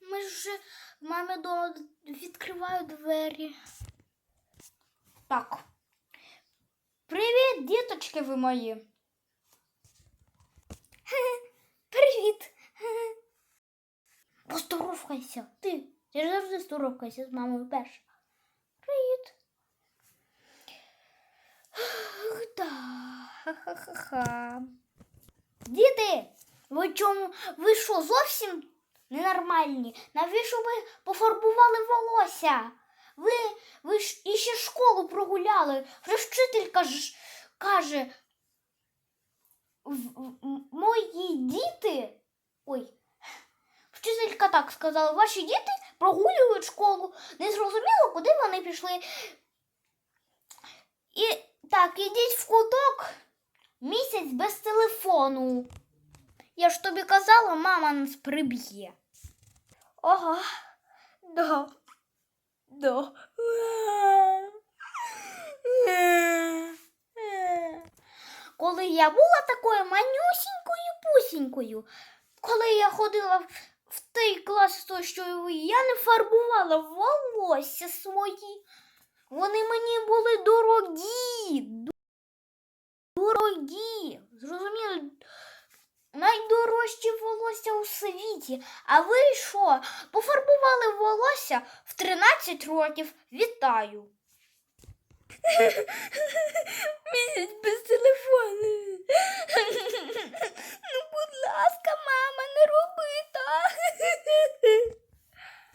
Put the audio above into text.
Ми ж вже мамі дома відкриваю двері. Так. Привіт, діточки ви мої. Привіт. Поздоровкайся. Ти. Ти ж завжди здоровкайся з мамою перша. Привіт. Ах. Ха-ха-ха-ха. Діти, ви чому? Ви що, зовсім ненормальні? Навіщо ви пофарбували волосся? Ви, ви ж іще школу прогуляли. Вже вчителька ж каже. Мої діти. Ой. Вчителька так сказала, ваші діти прогулюють школу. Не зрозуміло, куди вони пішли. І так, ідіть в куток місяць без телефону. Я ж тобі казала, мама нас приб'є. Ага, да. Да. Коли я була такою манюсінькою пусінькою, коли я ходила в- в той клас, то що ви, я не фарбувала волосся свої. Вони мені були дорогі. Дорогі. Найдорожчі волосся у світі. А ви що? Пофарбували волосся в 13 років. Вітаю. Місяць без телефону.